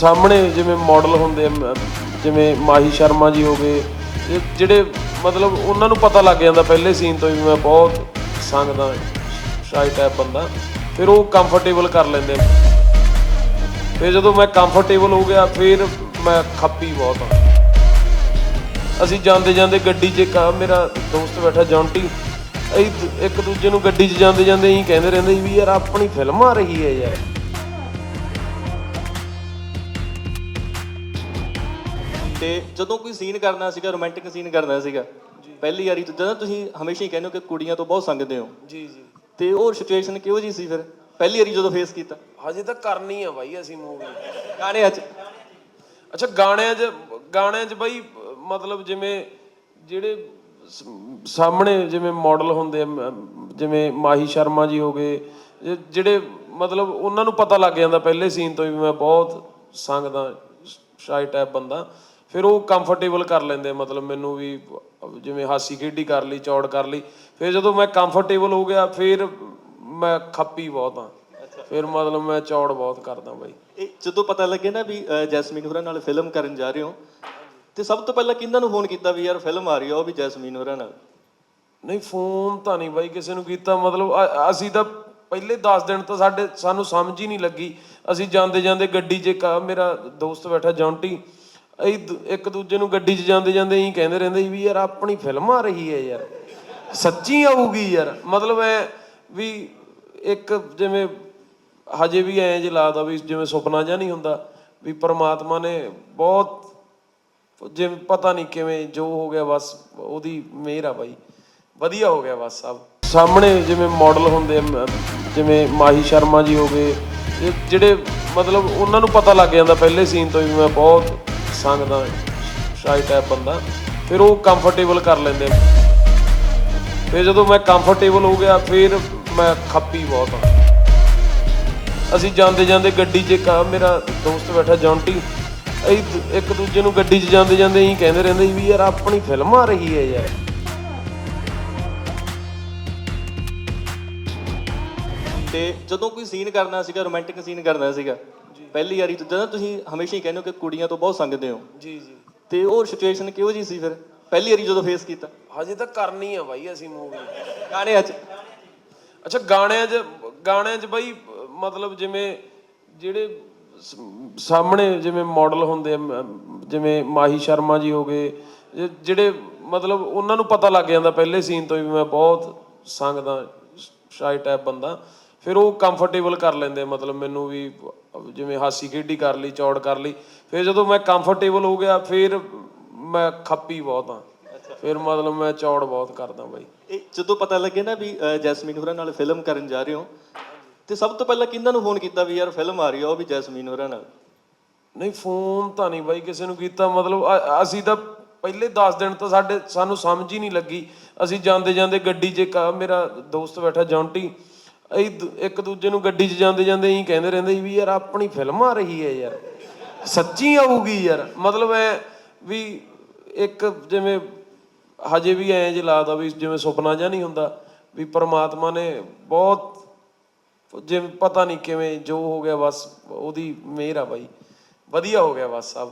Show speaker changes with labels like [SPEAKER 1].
[SPEAKER 1] ਸਾਹਮਣੇ ਜਿਵੇਂ ਮਾਡਲ ਹੁੰਦੇ ਆ, ਮ- ਜਿਵੇਂ ਮਾਹੀ ਸ਼ਰਮਾ ਜੀ ਹੋ ਗਏ, ਇਹ ਜਿਹੜੇ ਮਤਲਬ ਉਹਨਾਂ ਨੂੰ ਪਤਾ ਲੱਗ ਜਾਂਦਾ ਪਹਿਲੇ ਸੀਨ ਤੋਂ ਵੀ ਮੈਂ ਬਹੁਤ ਸੰਗਦਾ ਸ਼ਾਈ ਟਾਈਪ ਬੰਦਾ, ਫਿਰ ਉਹ ਕੰਫਰਟੇਬਲ ਕਰ ਲੈਂਦੇ ਫਿਰ ਜਦੋਂ ਮੈਂ ਕੰਫਰਟੇਬਲ ਹੋ ਗਿਆ, ਫਿਰ ਮੈਂ ਖੱਪੀ ਬਹੁਤ ਆ। ਅਸੀਂ ਜਾਂਦੇ ਜਾਂਦੇ ਗੱਡੀ 'ਚ ਇੱਕ ਆ, ਮੇਰਾ ਦੋਸਤ ਬੈਠਾ, ਜੌਂਟੀ ਅਸੀਂ ਦ- ਇੱਕ ਦੂਜੇ ਨੂੰ ਗੱਡੀ 'ਚ ਜਾਂਦੇ ਜਾਂਦੇ ਹੀ ਕਹਿੰਦੇ ਰਹਿੰਦੇ ਸੀ ਵੀ ਯਾਰ ਆਪਣੀ ਫਿਲਮ ਆ ਰਹੀ ਹੈ ਯਾਰ।
[SPEAKER 2] ਤੇ ਜਦੋਂ ਕੋਈ ਸੀਨ ਕਰਨਾ ਸੀਗਾ ਰੋਮਾਂਟਿਕ ਸੀਨ ਕਰਨਾ ਸੀਗਾ ਪਹਿਲੀ ਵਾਰੀ ਤੋਂ ਜਦੋਂ ਤੁਸੀਂ ਹਮੇਸ਼ਾ ਹੀ ਕਹਿੰਦੇ ਹੋ ਕਿ ਕੁੜੀਆਂ ਤੋਂ ਬਹੁਤ ਸੰਗਦੇ ਹੋ।
[SPEAKER 1] ਜੀ ਜੀ।
[SPEAKER 2] ਤੇ ਉਹ ਸਿਚੁਏਸ਼ਨ ਕਿਹੋ ਜੀ ਸੀ ਫਿਰ? ਪਹਿਲੀ ਵਾਰੀ ਜਦੋਂ ਫੇਸ ਕੀਤਾ?
[SPEAKER 1] ਹਜੇ ਤਾਂ ਕਰਨੀ ਆ ਬਾਈ ਅਸੀਂ ਮੂਵੀ
[SPEAKER 2] ਗਾਣੇ ਅੱਜ
[SPEAKER 1] ਅੱਛਾ ਗਾਣਿਆਂ 'ਚ ਗਾਣਿਆਂ 'ਚ ਬਾਈ ਮਤਲਬ ਜਿਵੇਂ ਜਿਹੜੇ ਸਾਹਮਣੇ ਜਿਵੇਂ ਮਾਡਲ ਹੁੰਦੇ ਆ ਜਿਵੇਂ ਮਾਹੀ ਸ਼ਰਮਾ ਜੀ ਹੋ ਗਏ ਜਿਹੜੇ ਮਤਲਬ ਉਹਨਾਂ ਨੂੰ ਪਤਾ ਲੱਗ ਜਾਂਦਾ ਪਹਿਲੇ ਸੀਨ ਤੋਂ ਵੀ ਮੈਂ ਬਹੁਤ ਸੰਗਦਾ ਸ਼ਾਈ ਟਾਈਪ ਬੰਦਾ। ਫਿਰ ਉਹ ਕੰਫਰਟੇਬਲ ਕਰ ਲੈਂਦੇ ਮਤਲਬ ਮੈਨੂੰ ਵੀ ਜਿਵੇਂ ਹਾਸੀ ਖੇਡੀ ਕਰ ਲਈ ਚੌੜ ਕਰ ਲਈ ਫਿਰ ਜਦੋਂ ਮੈਂ ਕੰਫਰਟੇਬਲ ਹੋ ਗਿਆ ਫਿਰ ਮੈਂ ਖੱਪੀ ਬਹੁਤ ਆ ਫਿਰ ਮਤਲਬ ਮੈਂ ਚੌੜ ਬਹੁਤ ਕਰਦਾ ਬਾਈ।
[SPEAKER 2] ਇਹ ਜਦੋਂ ਪਤਾ ਲੱਗੇ ਨਾ ਵੀ ਜੈਸਮੀਨ ਹੋਰਾਂ ਨਾਲ ਫਿਲਮ ਕਰਨ ਜਾ ਰਹੇ ਹੋ ਤੇ ਸਭ ਤੋਂ ਪਹਿਲਾਂ ਕਿਹਨਾਂ ਨੂੰ ਫੋਨ ਕੀਤਾ ਵੀ ਯਾਰ ਫਿਲਮ ਆ ਰਹੀ ਆ ਉਹ ਵੀ ਜੈਸਮੀਨ ਹੋਰਾਂ ਨਾਲ?
[SPEAKER 1] ਨਹੀਂ ਫੋਨ ਤਾਂ ਨਹੀਂ ਬਾਈ ਕਿਸੇ ਨੂੰ ਕੀਤਾ ਮਤਲਬ ਅਸੀਂ ਤਾਂ ਪਹਿਲੇ 10 ਦਿਨ ਤਾਂ ਸਾਡੇ ਸਾਨੂੰ ਸਮਝ ਹੀ ਨਹੀਂ ਲੱਗੀ। ਅਸੀਂ ਜਾਂਦੇ ਜਾਂਦੇ ਗੱਡੀ 'ਚ ਮੇਰਾ ਦੋਸਤ ਬੈਠਾ ਜੌਂਟੀ ਇੱਕ ਦੂਜੇ ਨੂੰ ਗੱਡੀ 'ਚ ਜਾਂਦੇ ਜਾਂਦੇ ਹੀ ਕਹਿੰਦੇ ਰਹਿੰਦੇ ਸੀ ਵੀ ਯਾਰ ਆਪਣੀ ਫਿਲਮ ਆ ਰਹੀ ਹੈ ਯਾਰ। ਸੱਚੀ ਆਊਗੀ ਯਾਰ। ਮਤਲਬ ਐ ਵੀ ਇੱਕ ਜਿਵੇਂ ਹਜੇ ਵੀ ਐਂ ਜੇ ਲੱਗਦਾ ਵੀ ਜਿਵੇਂ ਸੁਪਨਾ ਜਿਹਾ ਨਹੀਂ ਹੁੰਦਾ ਵੀ ਪਰਮਾਤਮਾ ਨੇ ਬਹੁਤ ਜਿਵੇਂ ਪਤਾ ਨਹੀਂ ਕਿਵੇਂ ਜੋ ਹੋ ਗਿਆ ਬਸ ਉਹਦੀ ਮਿਹਰ ਆ ਬਾਈ। ਵਧੀਆ ਹੋ ਗਿਆ ਬਸ ਸਭ। ਸਾਹਮਣੇ ਜਿਵੇਂ ਮਾਡਲ ਹੁੰਦੇ ਜਿਵੇਂ ਮਾਹੀ ਸ਼ਰਮਾ ਜੀ ਹੋ ਗਏ, ਇਹ ਜਿਹੜੇ ਮਤਲਬ ਉਹਨਾਂ ਨੂੰ ਪਤਾ ਲੱਗ ਜਾਂਦਾ ਪਹਿਲੇ ਸੀਨ ਤੋਂ ਵੀ ਮੈਂ ਬਹੁਤ ਸੰਗਦਾ ਸ਼ਾਈ ਟਾਈਪ ਬੰਦਾ, ਫਿਰ ਉਹ ਕੰਫਰਟੇਬਲ ਕਰ ਲੈਂਦੇ ਫਿਰ ਜਦੋਂ ਮੈਂ ਕੰਫਰਟੇਬਲ ਹੋ ਗਿਆ, ਫਿਰ ਮੈਂ ਖੱਪੀ ਬਹੁਤ ਆ। ਅਸੀਂ ਜਾਂਦੇ ਜਾਂਦੇ ਗੱਡੀ 'ਚ ਇੱਕ ਮੇਰਾ ਦੋਸਤ ਬੈਠਾ, ਜੌਂਟੀ। ਅਸੀਂ ਇੱਕ ਦੂਜੇ ਨੂੰ ਗੱਡੀ 'ਚ ਜਾਂਦੇ ਜਾਂਦੇ ਹੀ ਕਹਿੰਦੇ ਰਹਿੰਦੇ ਸੀ ਵੀ ਯਾਰ ਆਪਣੀ ਫਿਲਮ ਆ ਰਹੀ ਹੈ ਯਾਰ।
[SPEAKER 2] ਤੇ ਜਦੋਂ ਕੋਈ ਸੀਨ ਕਰਨਾ ਸੀਗਾ ਰੋਮਾਂਟਿਕ ਸੀਨ ਕਰਨਾ ਸੀਗਾ ਪਹਿਲੀ ਵਾਰੀ ਜਦੋਂ ਤੁਸੀਂ ਹਮੇਸ਼ਾ ਹੀ ਕਹਿੰਦੇ ਹੋ ਕਿ ਕੁੜੀਆਂ ਤੋਂ ਬਹੁਤ ਸੰਗਦੇ ਹੋ।
[SPEAKER 1] ਜੀ ਜੀ।
[SPEAKER 2] ਤੇ ਉਹ ਸਿਚੁਏਸ਼ਨ ਕਿਹੋ ਜੀ ਸੀ ਫਿਰ? ਪਹਿਲੀ ਵਾਰੀ ਜਦੋਂ ਫੇਸ ਕੀਤਾ?
[SPEAKER 1] ਹਜੇ ਤਾਂ ਕਰਨੀ ਆ ਬਾਈ ਅਸੀਂ ਮੂਵੀ
[SPEAKER 2] ਗਾਣੇ ਅੱਜ
[SPEAKER 1] ਅੱਛਾ ਗਾਣਿਆਂ 'ਚ ਗਾਣਿਆਂ 'ਚ ਬਾਈ ਮਤਲਬ ਜਿਵੇਂ ਜਿਹੜੇ ਸਾਹਮਣੇ ਜਿਵੇਂ ਮਾਡਲ ਹੁੰਦੇ ਜਿਵੇਂ ਮਾਹੀ ਸ਼ਰਮਾ ਜੀ ਹੋ ਗਏ ਜਿਹੜੇ ਮਤਲਬ ਉਹਨਾਂ ਨੂੰ ਪਤਾ ਲੱਗ ਜਾਂਦਾ ਪਹਿਲੇ ਸੀਨ ਤੋਂ ਵੀ ਮੈਂ ਬਹੁਤ ਸੰਗਦਾ ਸ਼ਾਈ ਟਾਈਪ ਬੰਦਾ। ਫਿਰ ਉਹ ਕੰਫਰਟੇਬਲ ਕਰ ਲੈਂਦੇ ਮਤਲਬ ਮੈਨੂੰ ਵੀ ਜਿਵੇਂ ਹਾਸੀ ਖੇਡੀ ਕਰ ਲਈ ਚੌੜ ਕਰ ਲਈ ਫਿਰ ਜਦੋਂ ਮੈਂ ਕੰਫਰਟੇਬਲ ਹੋ ਗਿਆ ਫਿਰ ਮੈਂ ਖੱਪੀ ਬਹੁਤ ਆ ਫਿਰ ਮਤਲਬ ਮੈਂ ਚੌੜ ਬਹੁਤ ਕਰਦਾ ਬਾਈ।
[SPEAKER 2] ਇਹ ਜਦੋਂ ਪਤਾ ਲੱਗੇ ਨਾ ਵੀ ਜੈਸਮੀਨ ਹੋਰਾਂ ਨਾਲ ਫਿਲਮ ਕਰਨ ਜਾ ਰਹੇ ਹੋ ਤੇ ਸਭ ਤੋਂ ਪਹਿਲਾਂ ਕਿਹਨਾਂ ਨੂੰ ਫੋਨ ਕੀਤਾ ਵੀ ਯਾਰ ਫਿਲਮ ਆ ਰਹੀ ਆ ਉਹ ਵੀ ਜੈਸਮੀਨ ਹੋਰਾਂ ਨਾਲ?
[SPEAKER 1] ਨਹੀਂ ਫੋਨ ਤਾਂ ਨਹੀਂ ਬਾਈ ਕਿਸੇ ਨੂੰ ਕੀਤਾ ਮਤਲਬ ਅਸੀਂ ਤਾਂ ਪਹਿਲੇ 10 ਦਿਨ ਤਾਂ ਸਾਡੇ ਸਾਨੂੰ ਸਮਝ ਹੀ ਨਹੀਂ ਲੱਗੀ। ਅਸੀਂ ਜਾਂਦੇ ਜਾਂਦੇ ਗੱਡੀ 'ਚ ਮੇਰਾ ਦੋਸਤ ਬੈਠਾ ਜੌਂਟੀ ਇੱਕ ਦੂਜੇ ਨੂੰ ਗੱਡੀ 'ਚ ਜਾਂਦੇ ਜਾਂਦੇ ਹੀ ਕਹਿੰਦੇ ਰਹਿੰਦੇ ਸੀ ਵੀ ਯਾਰ ਆਪਣੀ ਫਿਲਮ ਆ ਰਹੀ ਹੈ ਯਾਰ। ਸੱਚੀ ਆਊਗੀ ਯਾਰ। ਮਤਲਬ ਐ ਵੀ ਇੱਕ ਜਿਵੇਂ ਹਜੇ ਵੀ ਐਂ ਜੇ ਲੱਗਦਾ ਵੀ ਜਿਵੇਂ ਸੁਪਨਾ ਜਿਹਾ ਨਹੀਂ ਹੁੰਦਾ ਵੀ ਪਰਮਾਤਮਾ ਨੇ ਬਹੁਤ ਜਿਵੇਂ ਪਤਾ ਨਹੀਂ ਕਿਵੇਂ ਜੋ ਹੋ ਗਿਆ ਬਸ ਉਹਦੀ ਮਿਹਰ ਆ ਬਾਈ। ਵਧੀਆ ਹੋ ਗਿਆ ਬਸ ਸਭ।